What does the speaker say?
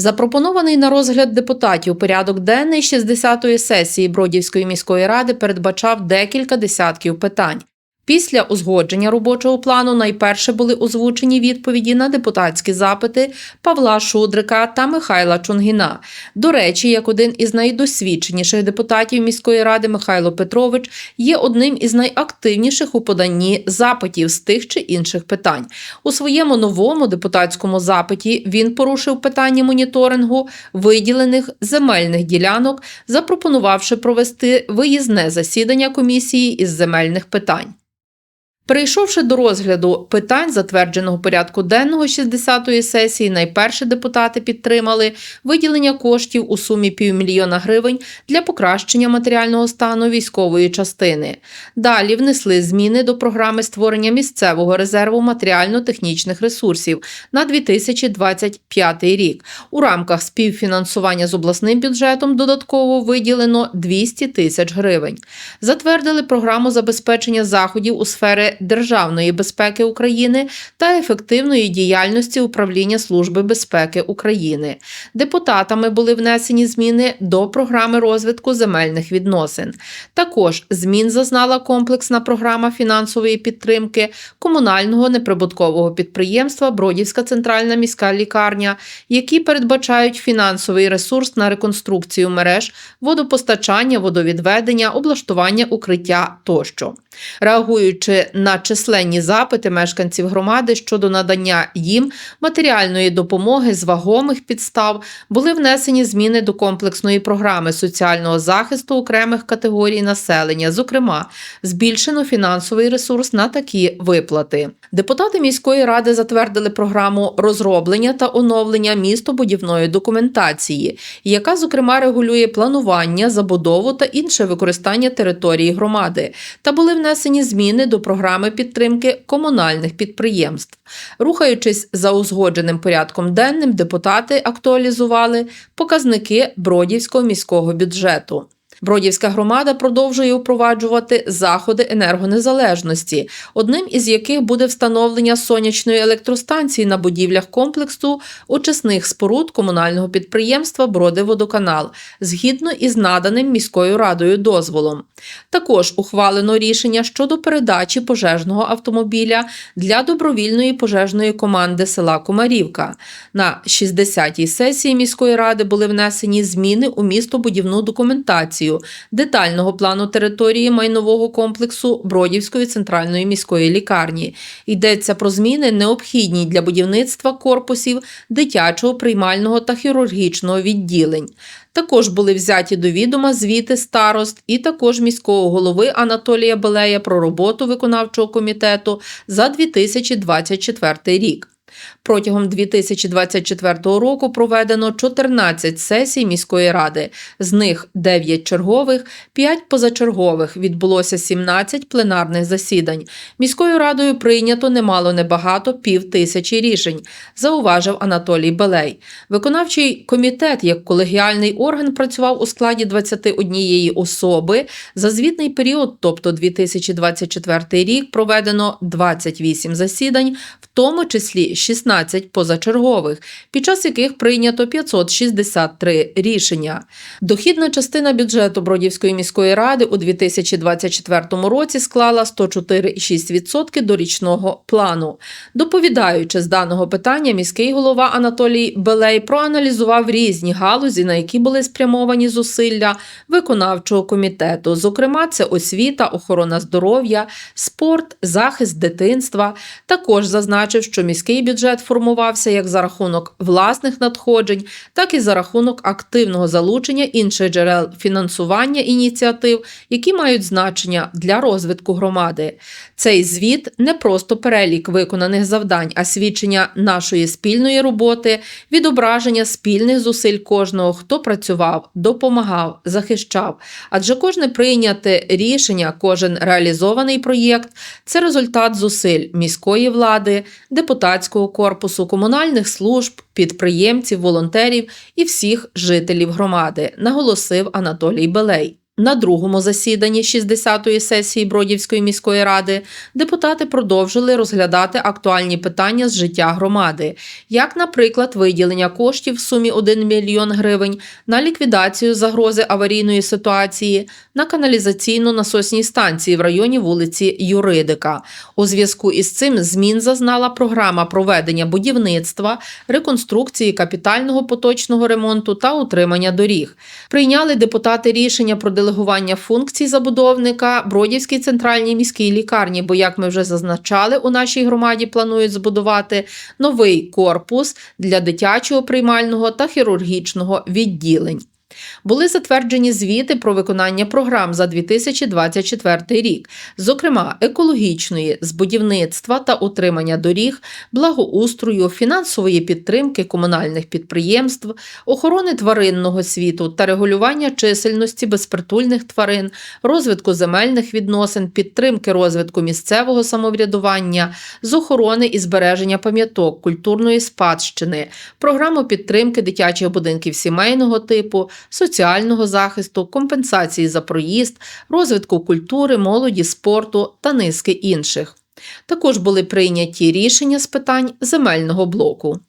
Запропонований на розгляд депутатів порядок денний 60-ї сесії Бродівської міської ради передбачав декілька десятків питань. Після узгодження робочого плану найперше були озвучені відповіді на депутатські запити Павла Шудрика та Михайла Чунгіна. До речі, як один із найдосвідченіших депутатів міської ради Михайло Петрович є одним із найактивніших у поданні запитів з тих чи інших питань. У своєму новому депутатському запиті він порушив питання моніторингу виділених земельних ділянок, запропонувавши провести виїзне засідання комісії із земельних питань. Перейшовши до розгляду питань затвердженого порядку денного 60-ї сесії, найперше депутати підтримали виділення коштів у сумі півмільйона гривень для покращення матеріального стану військової частини. Далі внесли зміни до програми створення місцевого резерву матеріально-технічних ресурсів на 2025 рік. У рамках співфінансування з обласним бюджетом додатково виділено 200 тисяч гривень. Затвердили програму забезпечення заходів у сфері державної безпеки України та ефективної діяльності управління Служби безпеки України. Депутатами були внесені зміни до програми розвитку земельних відносин. Також змін зазнала комплексна програма фінансової підтримки комунального неприбуткового підприємства Бродівська центральна міська лікарня, які передбачають фінансовий ресурс на реконструкцію мереж, водопостачання, водовідведення, облаштування укриття тощо. Реагуючи на численні запити мешканців громади щодо надання їм матеріальної допомоги з вагомих підстав, були внесені зміни до комплексної програми соціального захисту окремих категорій населення. Зокрема, збільшено фінансовий ресурс на такі виплати. Депутати міської ради затвердили програму розроблення та оновлення містобудівної документації, яка, зокрема, регулює планування, забудову та інше використання території громади, та були внесені зміни до програми підтримки комунальних підприємств. Рухаючись за узгодженим порядком денним, депутати актуалізували показники Бродівського міського бюджету. Бродівська громада продовжує впроваджувати заходи енергонезалежності, одним із яких буде встановлення сонячної електростанції на будівлях комплексу очисних споруд комунального підприємства Бродиводоканал згідно із наданим міською радою дозволом. Також ухвалено рішення щодо передачі пожежного автомобіля для добровільної пожежної команди села Комарівка. На 60-й сесії міської ради були внесені зміни у містобудівну документацію детального плану території майнового комплексу Бродівської центральної міської лікарні. Йдеться про зміни, необхідні для будівництва корпусів дитячого приймального та хірургічного відділень. Також були взяті до відома звіти старост і також міського голови Анатолія Белея про роботу виконавчого комітету за 2024 рік. Протягом 2024 року проведено 14 сесій міської ради, з них 9 чергових, 5 позачергових. Відбулося 17 пленарних засідань. Міською радою прийнято немало небагато пів тисячі рішень, зауважив Анатолій Белей. Виконавчий комітет як колегіальний орган працював у складі 21 особи. За звітний період, тобто 2024 рік, проведено 28 засідань, в тому числі 16 позачергових, під час яких прийнято 563 рішення. Дохідна частина бюджету Бродівської міської ради у 2024 році склала 104,6% до річного плану. Доповідаючи з даного питання, міський голова Анатолій Белей проаналізував різні галузі, на які були спрямовані зусилля виконавчого комітету. Зокрема, це освіта, охорона здоров'я, спорт, захист дитинства. Також зазначив, що міський бюджет формувався як за рахунок власних надходжень, так і за рахунок активного залучення інших джерел фінансування ініціатив, які мають значення для розвитку громади. Цей звіт не просто перелік виконаних завдань, а свідчення нашої спільної роботи, відображення спільних зусиль кожного, хто працював, допомагав, захищав. Адже кожне прийняте рішення, кожен реалізований проєкт це результат зусиль міської влади, депутатського корпусу, комунальних служб, підприємців, волонтерів і всіх жителів громади, наголосив Анатолій Белей. На другому засіданні 60-ї сесії Бродівської міської ради депутати продовжили розглядати актуальні питання з життя громади, як, наприклад, виділення коштів в сумі 1 мільйон гривень на ліквідацію загрози аварійної ситуації на каналізаційно-насосній станції в районі вулиці Юридика. У зв'язку із цим змін зазнала програма проведення будівництва, реконструкції капітального поточного ремонту та утримання доріг. Прийняли депутати рішення про делегування функцій забудовника Бродівській центральній міській лікарні, бо, як ми вже зазначали, у нашій громаді планують збудувати новий корпус для дитячого приймального та хірургічного відділень. Були затверджені звіти про виконання програм за 2024 рік, зокрема екологічної, з будівництва та утримання доріг, благоустрою, фінансової підтримки комунальних підприємств, охорони тваринного світу та регулювання чисельності безпритульних тварин, розвитку земельних відносин, підтримки розвитку місцевого самоврядування, з охорони і збереження пам'яток культурної спадщини, програму підтримки дитячих будинків сімейного типу, соціального захисту, компенсації за проїзд, розвитку культури, молоді, спорту та низки інших. Також були прийняті рішення з питань земельного блоку.